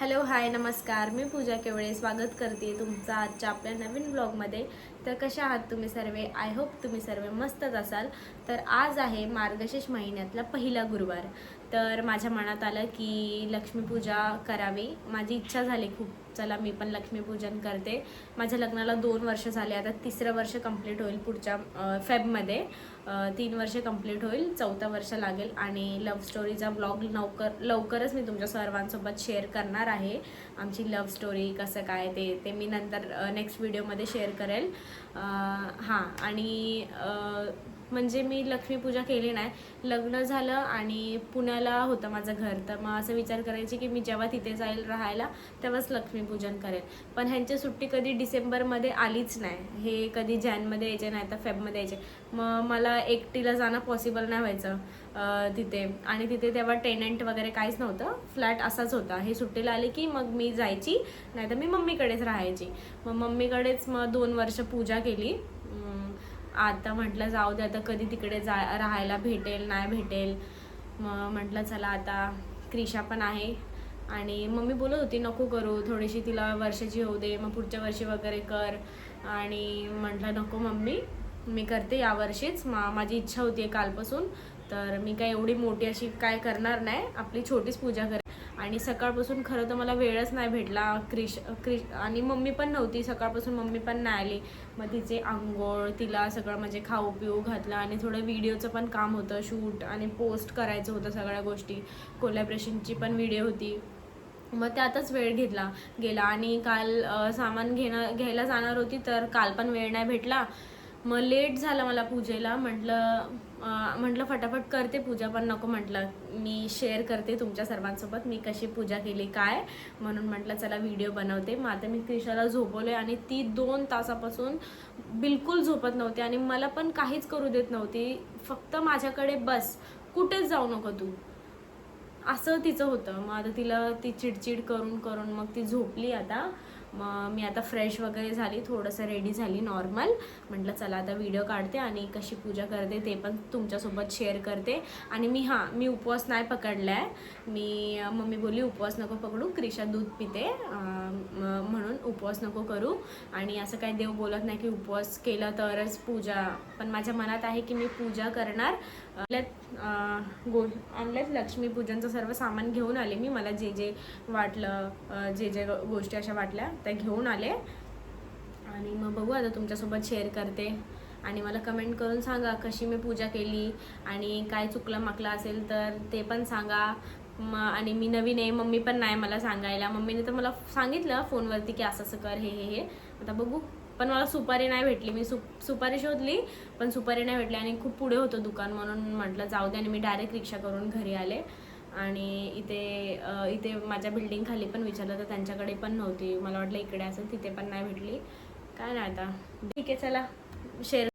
Hello hi नमस्कार. मी पूजा केवळे. स्वागत करते तुमचा आजच्या आपल्या नवीन ब्लॉगमध्ये. तर कशा आहात तुम्ही सर्व? आय होप तुम्ही सर्व मस्तच असाल. तर आज आहे मार्गशीर्ष महिन्यातला पहिला गुरुवार. तर माझ्या मनात आलं की लक्ष्मीपूजा करावी. माझी इच्छा झाली खूप. चला मी पण लक्ष्मीपूजन करते. माझ्या लग्नाला दोन वर्ष झाले. आता तिसरं वर्ष कंप्लीट होईल पुढच्या फेबमध्ये. तीन वर्ष कंप्लीट होईल. चौथं वर्ष लागेल. आणि लव्ह स्टोरीचा ब्लॉग लवकर लवकरच मी तुमच्या सर्वांसोबत शेअर करणार आहे. आमची लव्ह स्टोरी कसं काय ते ते मी नंतर नेक्स्ट व्हिडिओमध्ये शेअर करेल. हां. आणि म्हणजे मी लक्ष्मीपूजा केली नाही. लग्न झालं आणि पुण्याला होतं माझं घर. तर मग असं विचार करायची की मी जेव्हा तिथे जाईल राहायला तेव्हाच लक्ष्मीपूजन करेल पण ह्यांची सुट्टी कधी डिसेंबरमध्ये आलीच नाही. हे कधी जॅनमध्ये यायचे नाही तर फेबमध्ये यायचे. मग मला एकटीला जाणं पॉसिबल नाही व्हायचं तिथे. आणि तिथे तेव्हा टेनंट वगैरे काहीच नव्हतं. फ्लॅट असाच होता. हे सुट्टीला आली की मग मी जायची. नाही तर मी मम्मीकडेच राहायची. मग मम्मीकडेच मग दोन वर्ष पूजा केली. आता म्हटलं जाऊ दे आता कधी तिकडे जा राहायला भेटेल नाही भेटेल. मग म्हटलं चला आता क्रिशा पण आहे. आणि मम्मी बोलत होती नको करू थोडीशी तिला वर्षाची होऊ दे मग पुढच्या वर्षी वगैरे कर. आणि म्हटलं नको मम्मी मी करते यावर्षीच मा माझी इच्छा होती आहे कालपासून तर मी काय एवढी मोठी अशी काय करणार नाही. आपली छोटीच पूजा कर आणि सकाळपासून खरं तर मला वेळच नाही भेटला. क्रिश क्रिश आणि मम्मी पण नव्हती. सकाळपासून मम्मी पण नाही आली. मग तिचे आंघोळ तिला सगळं म्हणजे खाऊ पिऊ घातलं आणि थोडं व्हिडिओचं पण काम होतं. शूट आणि पोस्ट करायचं होतं सगळ्या गोष्टी. कोलॅब्रेशनची पण व्हिडिओ होती. मग त्यातच वेळ घेतला गेला. आणि काल सामान घेणं घ्यायला जाणार होती तर काल पण वेळ नाही भेटला. मग लेट झाला मला पूजेला. म्हटलं म्हटलं फटाफट करते पूजा पण नको म्हटलं. मी शेअर करते तुमच्या सर्वांसोबत मी कशी पूजा केली काय? म्हणून म्हटलं चला व्हिडिओ बनवते. मग आता मी क्रिशाला झोपवले आणि ती दोन तासापासून बिलकुल झोपत नव्हती आणि मला पण काहीच करू देत नव्हती. फक्त माझ्याकडे बस कुठेच जाऊ नको तू. असं तिचं होतं. मग आता तिला ती चिडचिड करून करून मग ती झोपली आता. मग मी आता फ्रेश वगैरे झाली थोडंसं रेडी झाली नॉर्मल म्हटलं चला आता व्हिडिओ काढते आणि कशी पूजा करते ते पण तुमच्यासोबत शेअर करते. आणि मी हां मी उपवास नाही पकडला आहे मी मम्मी बोलली उपवास नको पकडू क्रिशा दूध पिते. म्हणून उपवास नको करू. आणि असं काही देव बोलत नाही की उपवास केला तरच पूजा. पण माझ्या मनात आहे की मी पूजा करणार. गो आणल्यात लक्ष्मीपूजनचं सर्व सामान घेऊन आले मी. मला जे जे वाटलं जे जे गोष्टी अशा वाटल्या त्या घेऊन आले. आणि मग बघू आता तुमच्यासोबत शेअर करते. आणि मला कमेंट करून सांगा कशी मी पूजा केली आणि काय चुकलं माकलं असेल तर ते पण सांगा. म आणि मी नवीन आहे मम्मी पण नाही मला सांगायला. मम्मीने तर मला सांगितलं फोनवरती की असं असं कर हे हे हे. आता बघू. पण मला सुपारी नाही भेटली. मी सु सुपारी शोधली पण सुपारी नाही भेटली आणि खूप पुढे होतं दुकान म्हणून म्हटलं जाऊ दे आणि मी डायरेक्ट रिक्षा करून घरी आले. आणि इथे इथे माझ्या बिल्डिंग खाली पण विचारलं तर त्यांच्याकडे पण नव्हती. मला वाटलं इकडे असेल तिथे पण नाही भेटली. काय नाही आता. ठीक आहे चला. शेअर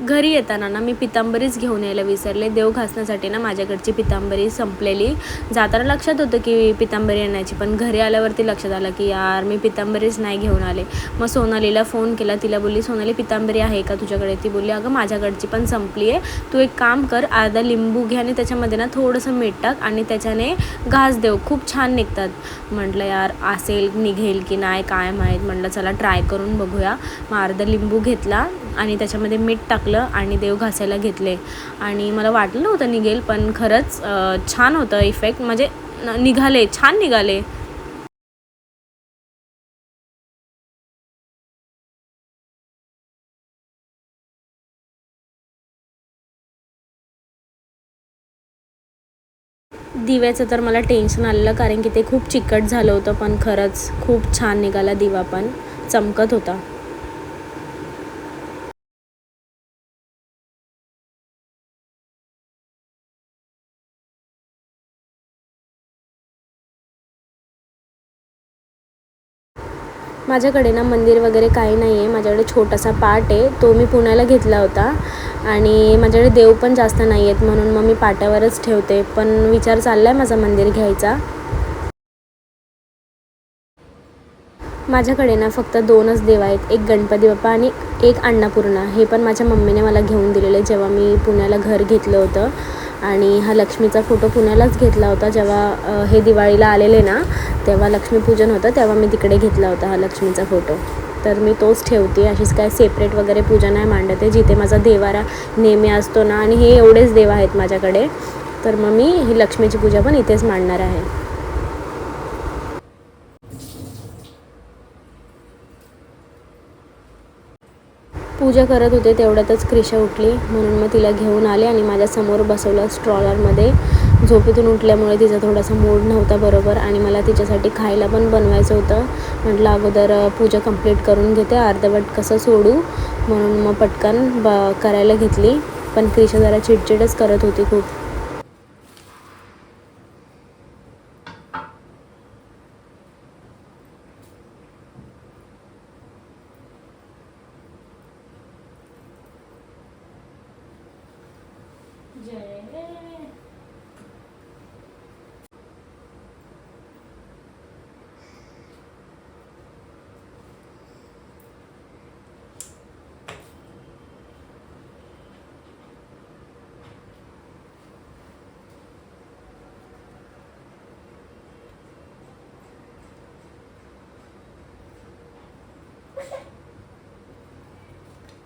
घरी येताना ना मी पितांबरीच घेऊन यायला विसरले. देव घासण्यासाठी ना माझ्याकडची पितांबरी संपलेली. जाताना लक्षात होतं की पितांबरी आणायची पण घरी आल्यावरती लक्षात आलं की यार मी पितांबरीच नाही घेऊन आले. मग सोनालीला फोन केला. तिला बोलली सोनाली पितांबरी आहे का तुझ्याकडे? ती बोलली अगं माझ्याकडची पण संपली आहे. तू एक काम कर अर्धा लिंबू घे आणि त्याच्यामध्ये ना थोडंसं मीठ टाक आणि त्याच्याने घास देव. खूप छान निघतात. म्हटलं यार असेल निघेल की नाही काय माहीत? म्हटलं चला ट्राय करून बघूया. मग अर्धा लिंबू घेतला. आणि त्याच्यामध्ये मीठ टाकलं आणि देव घासायला घेतले. आणि मला वाटलं नव्हतं निघेल पण खरंच छान होतं इफेक्ट म्हणजे निघाले छान निघाले. दिव्याचं तर मला टेन्शन आलेलं कारण की ते खूप चिकट झालं होतं पण खरंच खूप छान निघाला दिवा पण. चमकत होता. माझ्याकडे ना मंदिर वगैरे काही नाही आहे माझ्याकडे छोटासा पाट आहे. तो मी पुण्याला घेतला होता. आणि माझ्याकडे देव पण जास्त नाही आहेत म्हणून मग मी पाट्यावरच ठेवते. पण विचार चालला आहे माझा मंदिर घ्यायचा. माझ्याकडे ना फक्त दोनच देव आहेत. एक गणपती बाप्पा आणि एक अन्नपूर्णा हे पण माझ्या मम्मीने मला घेऊन दिलेले जेव्हा मी पुण्याला घर घेतलं होतं. आणि हा लक्ष्मीचा फोटो पुण्यालाच घेतला होता जेव्हा हे दिवाळीला आलेले ना तेव्हा लक्ष्मीपूजन होतं तेव्हा मी तिकडे घेतला होता हा लक्ष्मीचा फोटो. तर मी तोच ठेवते अशीच काय सेपरेट वगैरे पूजा नाही मांडत आहे जिथे माझा देवारा नेहमी असतो ना आणि हे एवढेच देव आहेत माझ्याकडे तर मग मी ही लक्ष्मीची पूजा पण इथेच मांडणार आहे. पूजा करत होते तेवढ्यातच क्रिशा उठली. म्हणून मग तिला घेऊन आले आणि माझ्यासमोर बसवलं स्ट्रॉलरमध्ये. झोपेतून उठल्यामुळे तिचा थोडासा मूड नव्हता बरोबर आणि मला तिच्यासाठी खायला पण बनवायचं होतं. म्हटलं अगोदर पूजा कंप्लीट करून घेते अर्धवट कसं सोडू? म्हणून मग पटकन ब करायला घेतली. पण क्रिशा जरा चिडचिडच करत होती खूप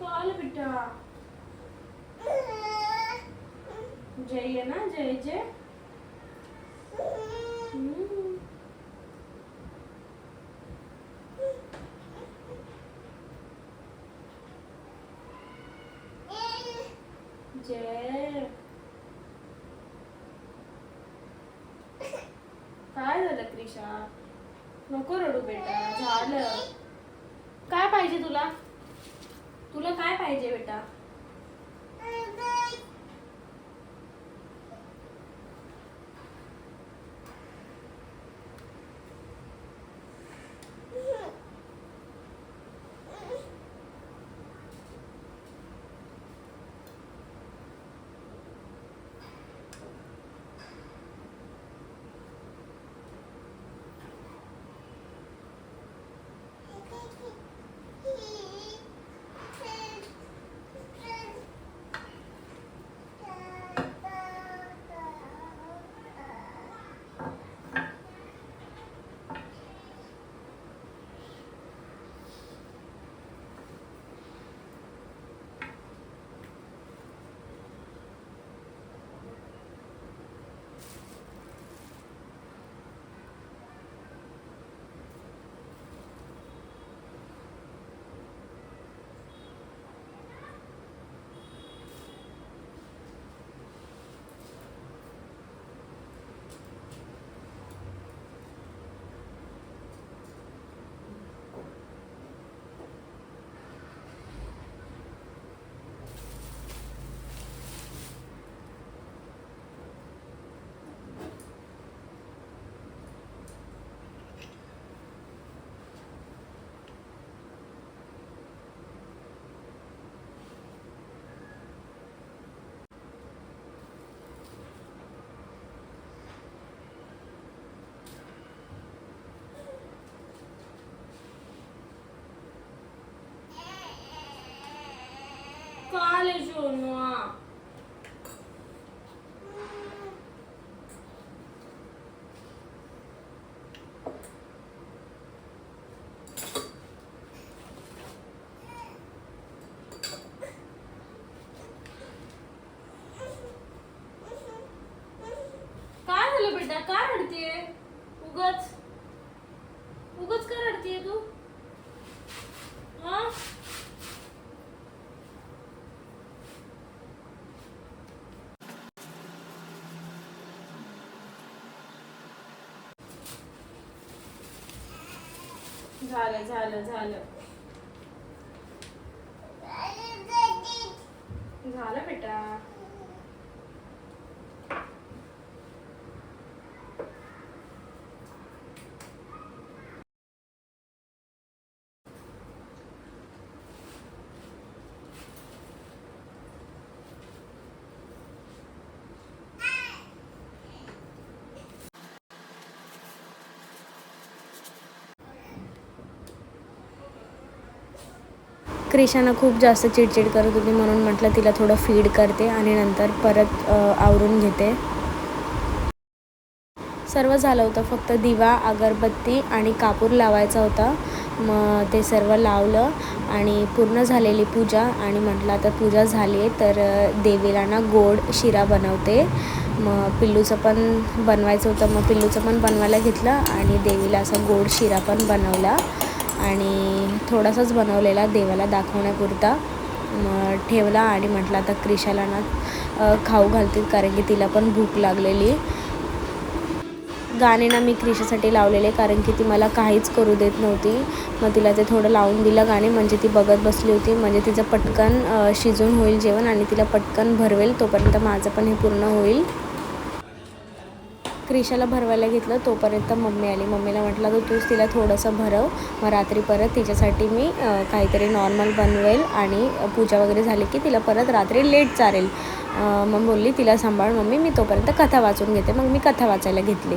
कॉल बेटा। जय आहे ना जय जय हम्म. जय काय झालं क्रिशा नको रडू बेटा झालं काय पाहिजे तुला तुला काय पाहिजे बेटा Quale giorno? काय झालं बेटा काय रडतीये उगच उगच का रडतीये तू हा झालं झालं झालं. झालं बेटा. क्रिशाना खूप जास्त चिडचिड करत होती म्हणून म्हटलं तिला थोडं फीड करते आणि नंतर परत आवरून घेते. सर्व झालं होतं. फक्त दिवा अगरबत्ती आणि कापूर लावायचा होता. मग ते सर्व लावलं आणि पूर्ण झालेली पूजा आणि म्हटलं आता पूजा झाली आहे तर देवीला ना गोड शिरा बनवते. मग पिल्लूचं पण बनवायचं होतं. मग पिल्लूचं पण बनवायला घेतलं आणि देवीला असा गोड शिरा पण बनवला. आणि थोडासाच बनवलेला देवाला दाखवण्यापुरता मग ठेवला आणि म्हटलं आता क्रिशाला ना खाऊ घालतील कारण की तिला पण भूक लागलेली. गाणे ना मी क्रिशासाठी लावलेले कारण की ती मला काहीच करू देत नव्हती. मग तिला ते थोडं लावून दिलं गाणे म्हणजे ती बघत बसली होती. म्हणजे तिचं पटकन शिजून होईल जेवण आणि तिला पटकन भरवेल तोपर्यंत माझं पण हे पूर्ण होईल. क्रिशाला भरवायला घेतलं तोपर्यंत मम्मी आली. मम्मीला म्हटलं तर तूच तिला थोडंसं भरव. मग रात्री परत तिच्यासाठी मी काहीतरी नॉर्मल बनवेल आणि पूजा वगैरे झाली की तिला परत रात्री लेट चालेल मग बोलली तिला सांभाळ मम्मी मी तोपर्यंत कथा वाचून घेते. मग मी कथा वाचायला घेतली.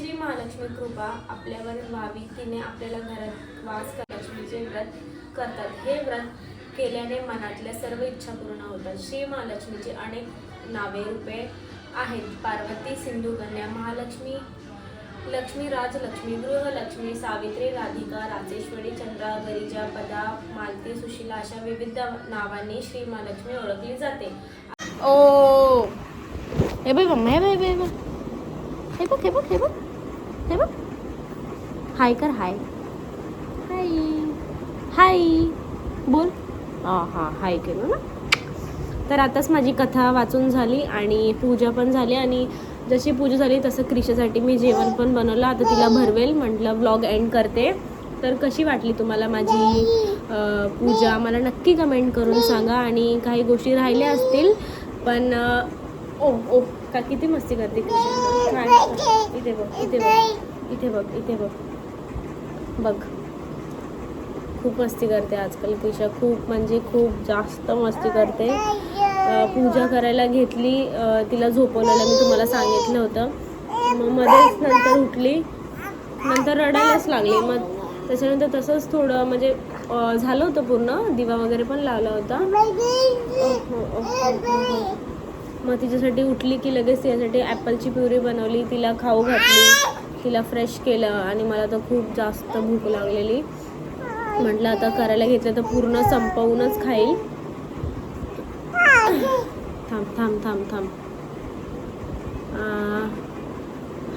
श्री महालक्ष्मी कृपा आपल्यावर व्हावी. तिने आपल्याला घरात वास लक्ष्मीचे म्हणजे व्रत करतात. हे व्रत केल्याने मनातल्या सर्व इच्छा पूर्ण होतात. श्री महालक्ष्मीची अनेक नावे रूपे आहेत. पार्वती सिंधू कन्या महालक्ष्मी लक्ष्मी राजलक्ष्मी गृहलक्ष्मी सावित्री राधिका राजेश्वरी चंद्रा गरिजा पदा मालती सुशीला अशा विविध नावांनी श्री महालक्ष्मी ओळखली जाते. ओ! हे बघ हे बघ हे बघ हे बघ हे बघ हे बघ. हे बघ. हाय कर हाय हाय हाय बोल. हां हां हाय केलं ना? तर आताच माझी कथा वाचून झाली आणि पूजा पण झाली आणि जशी पूजा झाली तसं क्रिशासाठी मी जेवण पण बनवलं. आता तिला भरवेल म्हटलं ब्लॉग एंड करते. तर कशी वाटली तुम्हाला माझी पूजा? मला नक्की कमेंट करून सांगा आणि काही गोष्टी राहिल्या असतील पण ओ ओ का किती मस्ती करते क्रिशा. काय इथे बघ इथे बघ इथे बघ इथे बघ. बघ. खूप मस्ती करते आजकाल क्रिशा खूप म्हणजे खूप जास्त मस्ती करते. पूजा करायला घेतली तिला झोपवलेलं मी तुम्हाला सांगितलं होतं. मग मध्येच नंतर उठली नंतर रडायलाच लागली. मग त्याच्यानंतर तसंच थोडं म्हणजे झालं होतं पूर्ण दिवा वगैरे पण लावला होता. ओहो, ओहो. मग तिच्यासाठी उठली की लगेच तिच्यासाठी ॲपलची प्युरी बनवली तिला खाऊ घातली तिला फ्रेश केलं आणि मला तर खूप जास्त भूक लागलेली. म्हटलं आता करायला घेतलं तर पूर्ण संपवूनच खाईल. थांब थांब थांब थांब.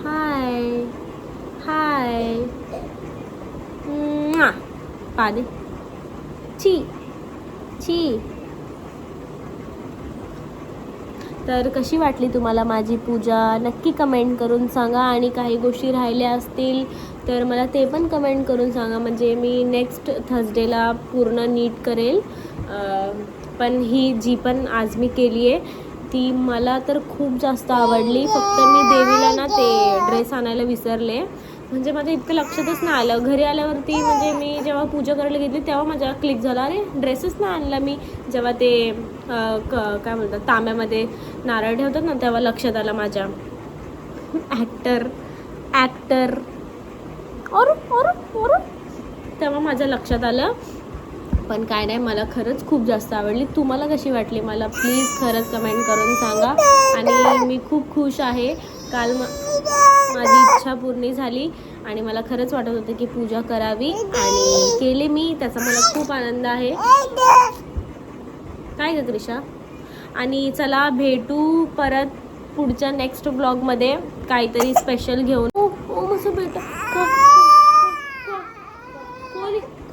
हाय हाय. पाणी. छी ची. तर कशी वाटली तुम्हाला माझी पूजा? नक्की कमेंट करून सांगा. आणि काही गोष्टी राहिल्या असतील तर मला ते पण कमेंट करून सांगा. म्हणजे मी नेक्स्ट थर्सडेला पूर्ण नीट करेल. पण ही जी पण आज मी केली आहे ती मला तर खूप जास्त आवडली. फक्त मी देवीला ना ते ड्रेस आणायला विसरले. म्हणजे माझ्या इतकं लक्षातच नाही आलं. घरी आल्यावरती म्हणजे मी जेव्हा पूजा करायला घेतली तेव्हा माझ्या क्लिक झाला. अरे ड्रेसच नाही आणला मी. जेव्हा ते क काय म्हणतात तांब्यामध्ये नारळ ठेवतात ना तेव्हा लक्षात आलं माझ्या. ॲक्टर ॲक्टर और और और तेव्हा माझ्या लक्षात आलं. पण काय नाही मला खरंच खूप जास्त आवडली. तुम्हाला कशी वाटली? मला प्लीज खरंच कमेंट करून सांगा. आणि मी खूप खुश आहे. काल म माझी इच्छा पूर्ण झाली. आणि मला खरंच वाटत होतं की पूजा करावी. आणि केली मी. त्याचा मला खूप आनंद आहे. काय ग क्रिशा आणि चला भेटू परत पुढच्या नेक्स्ट ब्लॉगमध्ये काहीतरी स्पेशल घेऊन. ओ ओ माझं बेटा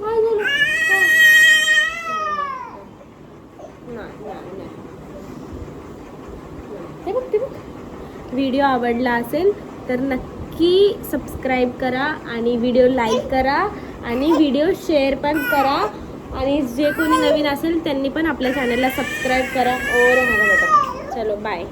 काय झालं? ते बघ ते बघ. व्हिडिओ आवडला असेल तर नक्की सबस्क्राईब करा आणि व्हिडिओ लाईक करा आणि व्हिडिओ शेअर पण करा. आणि जे कोणी नवीन असेल त्यांनी पण आपल्या चॅनलला सबस्क्राईब करा. और बेटा चलो बाय